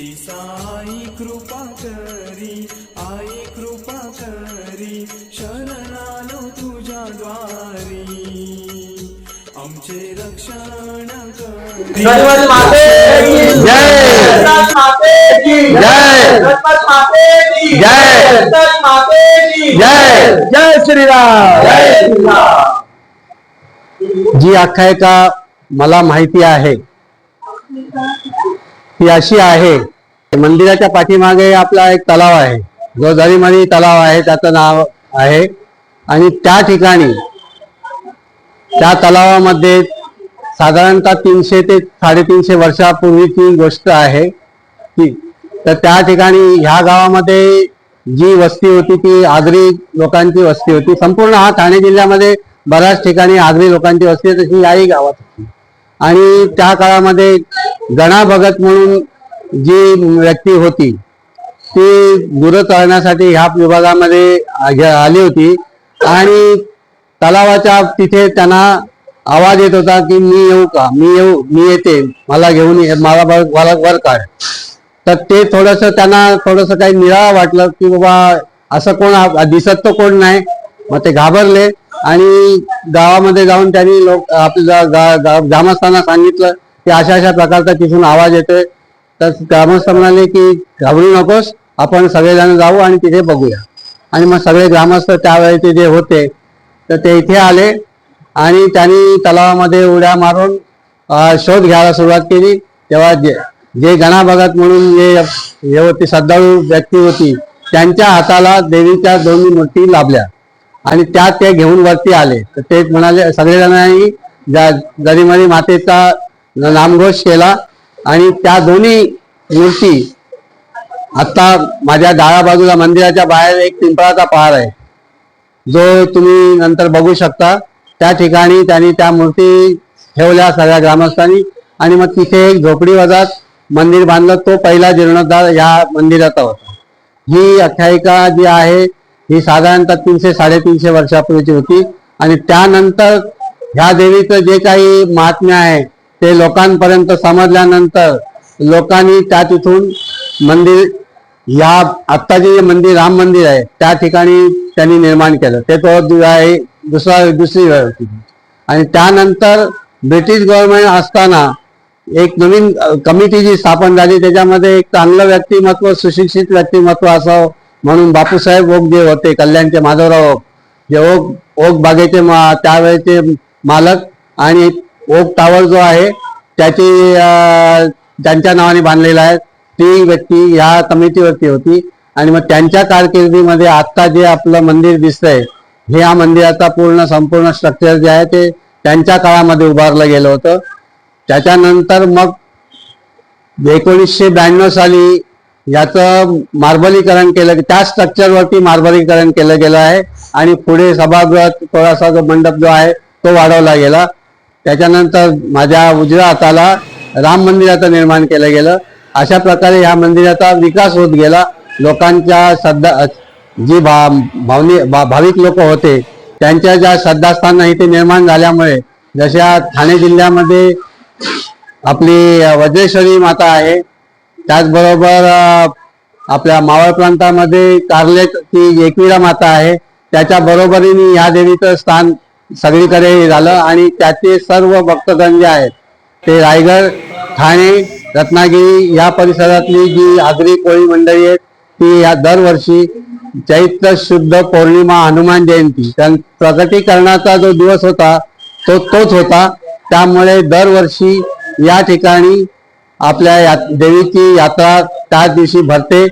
साई कृपा करी आई कृपा करी शरणालो तुझ्या द्वारी. आमचे रक्षण करी. जय श्रीराम. जी आख्यायिका मला माहिती आहे. ती अशी आहे. मंदिराच्या पाठीमागे आपला एक तलाव आहे. जो दरीमरी तलाव आहे त्याचं नाव आहे. आणि त्या ठिकाणी त्या तलावामध्ये साधारणतः तीनशे ते साडेतीनशे वर्षापूर्वीची गोष्ट आहे ती तर त्या ठिकाणी ह्या गावामध्ये जी वस्ती होती ती आगरी लोकांची वस्ती होती. संपूर्ण हा ठाणे जिल्ह्यामध्ये बऱ्याच ठिकाणी आगरी लोकांची वस्ती तशी याही गावात होती. आणि त्या काळामध्ये गणा भगत म्हणून जी व्यक्ती होती ती दूर चालण्यासाठी ह्या विभागामध्ये आली होती. आणि तलावाच्या तिथे त्यांना आवाज येत होता की मी येऊ का? मी येऊ मी येते. मला घेऊन ये मला मला वर काढ. तर ते थोडस त्यांना थोडस काही निराळा वाटलं की बाबा असं कोण दिसत तर कोण नाही. मग ते घाबरले. आणि गावामध्ये जाऊन त्यांनी लोक आपल्या ग्रामस्थांना सांगितलं की अशा अशा प्रकारचा तिथून आवाज येतोय. तर ग्रामस्थ म्हणाले की घाबरू नकोस आपण सगळेजण जाऊ आणि तिथे बघूया. आणि मग सगळे ग्रामस्थ त्यावेळेचे जे होते तर ते इथे आले आणि त्यांनी तलावामध्ये उड्या मारून शोध घ्यायला सुरुवात केली. तेव्हा जे जे गणा भगत म्हणून जे हे होती श्रद्धाळू व्यक्ती होती त्यांच्या हाताला देवीच्या दोन्ही मूर्ती लाभल्या. आणि त्या ते घेऊन वरती आले. तर ते म्हणाले सगळेजणांनी जरीमरी मातेचा नामघोष केला आणि त्या दोन्ही मूर्ती आता माझ्या डाव्या बाजूला मंदिराच्या बाहेर एक पिंपळाचा पहार आहे. जो तुम्ही नंतर बघू शकता. त्या ठिकाणी त्यांनी त्या मूर्ती ठेवल्या सगळ्या ग्रामस्थांनी आणि मग तिथे एक झोपडी वजात मंदिर बांधलं. तो पहिला जीर्णोद्धार या मंदिराचा होता. ही आख्यायिका जी आहे ही साधारणतः तीनशे साडेतीनशे वर्षापूर्वीची होती. आणि त्यानंतर ह्या देवीचं जे काही महात्म्य आहे ते लोकांपर्यंत समजल्यानंतर लोकांनी त्या तिथून मंदिर या आत्ताचे जे मंदिर राम मंदिर आहे त्या ठिकाणी त्यांनी निर्माण केलं. ते तो आहे दुसरा दुसरी वेळ होती. आणि त्यानंतर ब्रिटिश गव्हर्नमेंट असताना एक नवीन कमिटी जी स्थापन झाली त्याच्यामध्ये एक चांगलं व्यक्तिमत्व सुशिक्षित व्यक्तिमत्व असं म्हणून बापूसाहेब ओक जे होते कल्याणचे माधवराव ओक जे ओक ओक बागेचे मा- त्यावेळेचे मालक आणि ओक टावर जो आहे त्याची ज्यांच्या त्यांच्या नावाने बांधलेला आहे. ती व्यक्ती ह्या कमिटीवरती होती आणि मग त्यांच्या कारकिर्दीमध्ये आत्ता जे आपलं मंदिर दिसतंय हे या मंदिराचा पूर्ण संपूर्ण स्ट्रक्चर जे आहे ते त्यांच्या काळामध्ये उभारलं गेलं होतं. त्याच्यानंतर मग एकोणीसशे ब्याण्णव साली याचं मार्बलीकरण केलं त्या स्ट्रक्चरवरती मार्बलीकरण केलं गेलं आहे. आणि पुढे सभागृहात थोडासा जो मंडप जो आहे तो वाढवला गेला. त्याच्यानंतर माझ्या उजव्या हाताला राम मंदिराचं निर्माण केलं गेलं. अशा प्रकारे ह्या मंदिराचा विकास होत गेला. लोकांच्या श्रद्धा जी भा भावनी भा- भाविक लोक होते त्यांच्या ज्या श्रद्धास्थानं इथे निर्माण झाल्यामुळे जशा ठाणे जिल्ह्यामध्ये आपली वज्रेश्वरी माता आहे त्याचबरोबर आपल्या मावळ प्रांतामध्ये कार्लेट ती एकविरा माता आहे. त्याच्या बरोबरीने या देवीचं स्थान सगळीकडे झालं आणि त्याचे सर्व भक्तगण जे आहेत. ते रायगड ठाणे रत्नागिरी या परिसरातली जी आगरी कोळी मंडळी आहेत ती या दरवर्षी चैत्र शुद्ध पौर्णिमा हनुमान जयंती प्रगतीकरणाचा प्रकटीकरणाचा जो दिवस होता तो तोच होता. त्यामुळे दरवर्षी या ठिकाणी आपल्या या देवीची यात्रा त्याच दिवशी भरते.